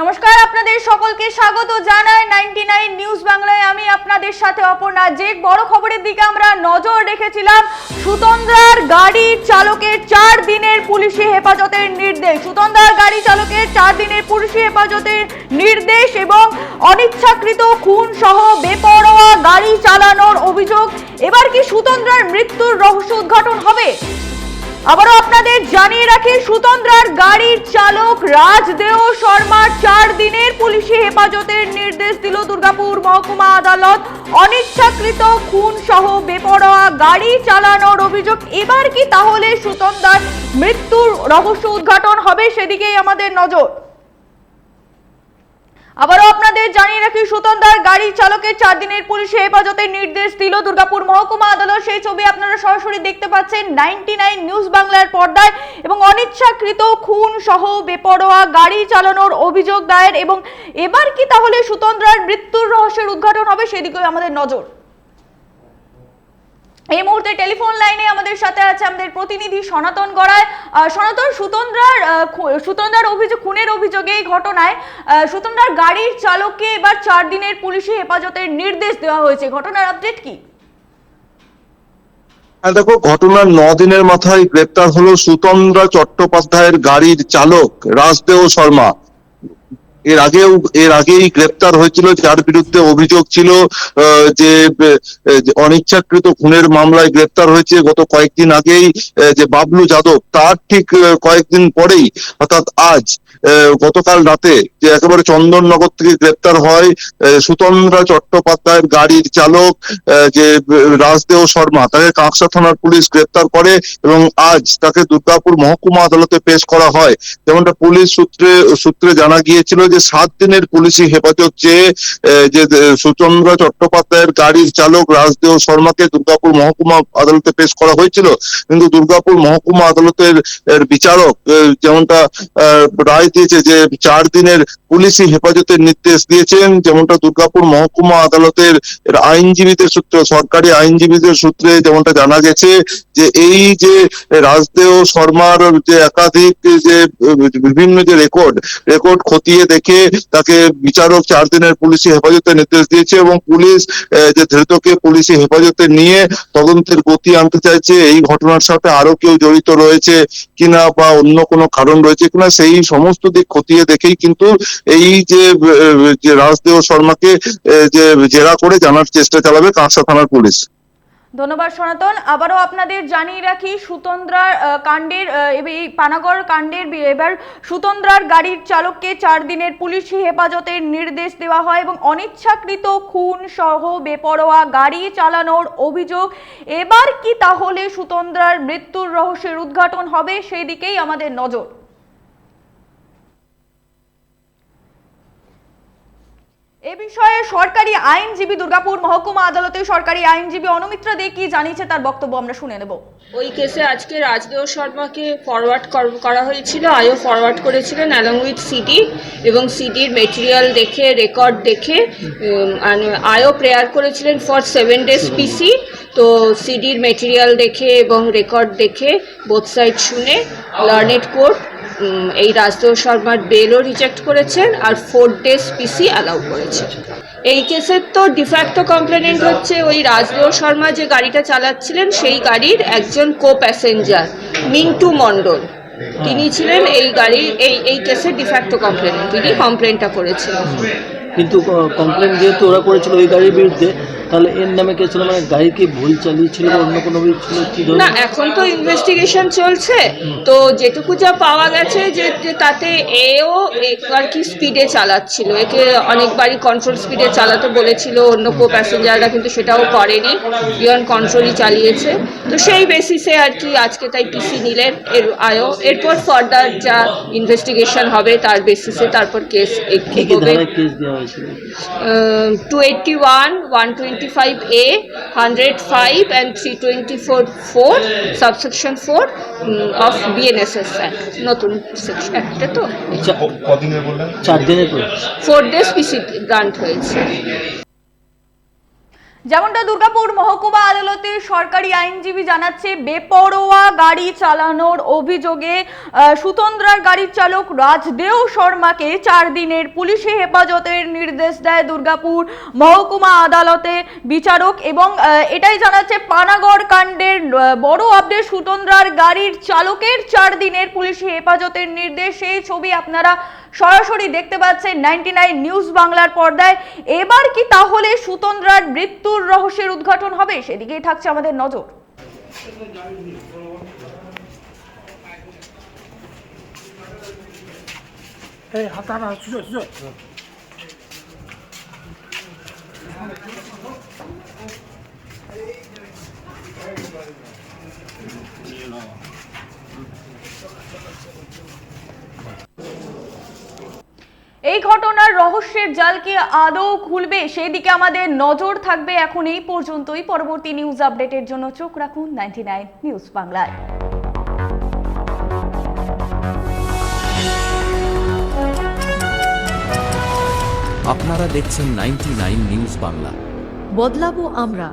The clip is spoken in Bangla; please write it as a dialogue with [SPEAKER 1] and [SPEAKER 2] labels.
[SPEAKER 1] নমস্কার, আপনাদের সকলকে স্বাগত জানাই নাইনটি নাইন নিউজ বাংলায় আমি আপনাদের সাথে অপর্ণা যে বড় খবরের দিকে আমরা নজর রেখেছিলাম সুতন্দ্রার গাড়ি চালকের চার দিনের পুলিশি হেফাজতের নির্দেশ। সুতন্দ্রার গাড়ি চালকের চার দিনের পুলিশি হেফাজতের নির্দেশ এবং অনিচ্ছাকৃত খুন সহ বেপরোয়া গাড়ি চালানোর অভিযোগ। এবার কি সুতন্দ্রার মৃত্যুর রহস্য উদ্ঘাটন হবে? আবারও আপনাদের জানিয়ে রাখি, সুতন্দ্রার গাড়ির চালক রাজদেও শর্মা চার দিনের পুলিশি হেফাজতের নির্দেশ দিল দুর্গাপুর মহকুমা আদালত। অনিচ্ছাকৃত খুন সহ বেপরোয়া গাড়ি চালানোর অভিযোগ। এবার কি তাহলে সুতন্দ্রার মৃত্যুর রহস্য উদ্ঘাটন হবে সেদিকেই আমাদের নজর। আবারও আপনাদের জানিয়ে রাখি, সুতন্দার গাড়ি চালকের চার দিনের পুলিশে হেফাজতের নির্দেশ দিল দুর্গাপুর মহকুমা আদালত। সেই ছবি আপনারা সরাসরি দেখতে পাচ্ছেন নাইনটি নাইন নিউজ বাংলার পর্দায় এবং অনিচ্ছাকৃত খুন সহ বেপরোয়া গাড়ি চালানোর অভিযোগ দায়ের এবং এবার কি তাহলে সুতন্দ্রার মৃত্যুর রহস্যের উদ্ঘাটন হবে সেদিকে আমাদের নজর। এই মুহূর্তে টেলিফোন লাইনে আমাদের সাথে আছে আমাদের প্রতিনিধি সনাতন গড়ায় সনাতন, সুতন্দ্রার সুতন্দ্রার অভিযোগ, খুনের অভিযোগে এই ঘটনায় সুতন্দ্রার গাড়ির চালককে এবার চার দিনের পুলিশি হেফাজতের নির্দেশ দেওয়া হয়েছে। ঘটনার আপডেট কি?
[SPEAKER 2] হ্যাঁ দেখো, ঘটনার ন দিনের মাথায় গ্রেপ্তার হলো সুতন্দ্রা চট্টোপাধ্যায়ের গাড়ির চালক রাজদেও শর্মা। এর আগেও, এর আগেই গ্রেপ্তার হয়েছিল, যার বিরুদ্ধে অভিযোগ ছিল যে অনিচ্ছাকৃত খুনের মামলায় গ্রেপ্তার হয়েছে গত কয়েকদিন আগেই যে বাবলু যাদব। তার ঠিক কয়েকদিন পরেই, অর্থাৎ আজ গতকাল রাতে, যে একেবারে চন্দননগর থেকে গ্রেপ্তার হয় সুতন্দ্রা চট্টোপাধ্যায়ের গাড়ির চালক যে, রাজদেও শর্মা, তাকে কাঁকসা থানার পুলিশ গ্রেপ্তার করে এবং আজ তাকে দুর্গাপুর মহকুমা আদালতে পেশ করা হয়। যেমনটা পুলিশ সূত্রে সূত্রে জানা গিয়েছিল যে সাত দিনের পুলিশি হেফাজত চেয়ে যে সুচন্দ্র চট্টোপাধ্যায়ের গাড়ির চালক রাজদেও শর্মাকে দুর্গাপুর মহকুমা আদালতে পেশ করা হয়েছিল। কিন্তু দুর্গাপুর মহকুমা আদালতের বিচারক যেমনটা রায় দিয়েছে যে চার দিনের পুলিশি হেফাজতের নির্দেশ দিয়েছেন, যেমনটা দুর্গাপুর মহকুমা আদালতের আইনজীবীদের সূত্রে, সরকারি আইনজীবীদের সূত্রে যেমনটা জানা গেছে যে এই যে রাজদেও শর্মার যে একাধিক যে বিভিন্ন যে রেকর্ড রেকর্ড খতিয়ে দেখে তাকে বিচারক চার দিনের পুলিশি হেফাজতে নির্দেশ দিয়েছে এবং পুলিশ যে ধৃতকে পুলিশি হেফাজতে নিয়ে তদন্তের গতি আনতে চাইছে। এই ঘটনার সাথে আরও কেউ জড়িত রয়েছে কিনা বা অন্য কোনো কারণ রয়েছে কিনা, সেই সমস্ত দিক খতিয়ে দেখেই কিন্তু এই যে রাজদেও শর্মাকে যে জেরা করে জানার চেষ্টা চালাবে কাঁকসা থানার পুলিশ।
[SPEAKER 1] ধন্যবাদ সনাতন। আবারও আপনাদের জানিয়ে রাখি, সুতন্দ্রার কাণ্ডের এই পানাগড় কাণ্ডের এবার সুতন্দ্রার গাড়ির চালককে চার দিনের পুলিশি হেফাজতের নির্দেশ দেওয়া হয় এবং অনিচ্ছাকৃত খুন সহ বেপরোয়া গাড়ি চালানোর অভিযোগ। এবার কি তাহলে সুতন্দ্রার মৃত্যুর রহস্যের উদ্ঘাটন হবে? সেই দিকেই আমাদের নজর। এ বিষয়ে সরকারি আইনজীবী দুর্গাপুর মহকুমা আদালতে সরকারি আইনজীবী অনুমিত্রা দে কি জানিয়েছে তার বক্তব্য আমরা শুনে নেব।
[SPEAKER 3] ওই কেসে আজকে রাজদেও শর্মাকে ফরওয়ার্ড করা হয়েছিল, আইও ফরওয়ার্ড করেছিলেন অ্যালং উইথ সিডি এবং সিডির মেটেরিয়াল দেখে রেকর্ড দেখে আইও প্রেয়ার করেছিলেন ফর সেভেন ডেজ পিসি তো সিডির মেটেরিয়াল দেখে এবং রেকর্ড দেখে বোথ সাইড শুনে লার্নেড কোর্ট এই রাজদেও শর্মার বেলও রিজেক্ট করেছেন আর ফোর ডেজ পিসি অ্যালাউ করেছেন। এই কেসের তো ডিফ্যাক্টো কমপ্লেনেন্ট হচ্ছে ওই রাজদেও শর্মা যে গাড়িটা চালাচ্ছিলেন, সেই গাড়ির একজন কো প্যাসেঞ্জার মিন্টু মণ্ডল। তিনি ছিলেন এই গাড়ির এই এই কেসের ডিফ্যাক্টো কমপ্লেনেন্ট তিনি কমপ্লেনটা করেছিলেন।
[SPEAKER 4] কিন্তু কমপ্লেন যেহেতু ওরা করেছিল ওই গাড়ির বিরুদ্ধে তাহলে এর নামে কে ছিল? মানে গাড়ি কি ভুল চালিয়েছিল বা অন্য কোনো কিছু ছিল? কি
[SPEAKER 3] না এখন তো ইনভেস্টিগেশন চলছে। তো যেটুকু যা পাওয়া গেছে যে তাতে এও আর কি স্পিডে চালাচ্ছিল। একে অনেকবারই কন্ট্রোল স্পিডে চালাতে বলেছিল। অন্য কো প্যাসেঞ্জাররা কিন্তু সেটাও করেনি। বিয়ন্ড কন্ট্রোলই চালিয়েছে। তো সেই বেসিসে আর কি আজকে তাই পিসি নিলেন। এর আয়ও এরপর ফার্দার যা ইনভেস্টিগেশন হবে তার বেসিসে তারপর কেস
[SPEAKER 4] হয়েছিল?
[SPEAKER 3] Two eighty one one twenty five A hundred five and three twenty four four subsection four of BNSS নতুন সেকশন একটা তো।
[SPEAKER 4] চা- চার দিনের পর
[SPEAKER 3] ফোর ডেজ পিসি গ্রান্ট হয়েছে।
[SPEAKER 1] যেমনটা দুর্গাপুর মহকুমা আদালতের সরকারি আইনজীবী জানাচ্ছে, বেপরোয়া গাড়ি চালানোর অভিযোগে সুতন্দ্রার গাড়ির চালক রাজদেও শর্মাকে চার দিনের পুলিশি হেফাজতের নির্দেশ দেয় দুর্গাপুর মহকুমা আদালতে বিচারক এবং এটাই জানাচ্ছে পানাগড় কাণ্ডের বড় আপডেট, সুতন্দ্রার গাড়ির চালকের চার দিনের পুলিশি হেফাজতের নির্দেশ সেই ছবি আপনারা সরাসরি দেখতে পাচ্ছেন নাইনটি নিউজ বাংলার পর্দায়। এবার কি তাহলে সুতন্দ্রার মৃত্যুর রহস্যের উদ্ঘাটন হবে? সেদিকেই থাকছে আমাদের নজর।
[SPEAKER 5] সুযোগ
[SPEAKER 1] এই ঘটনার রহস্যের জাল কি আদৌ খুলবে? সেদিকে আমাদের নজর থাকবে এখন এই পর্যন্তই। পরবর্তী নিউজ আপডেটের জন্য চোখ রাখুন নাইনটি নিউজ বাংলায়।
[SPEAKER 6] আপনারা দেখছেন নাইনটি নিউজ বাংলা।
[SPEAKER 7] বদলাবো আমরা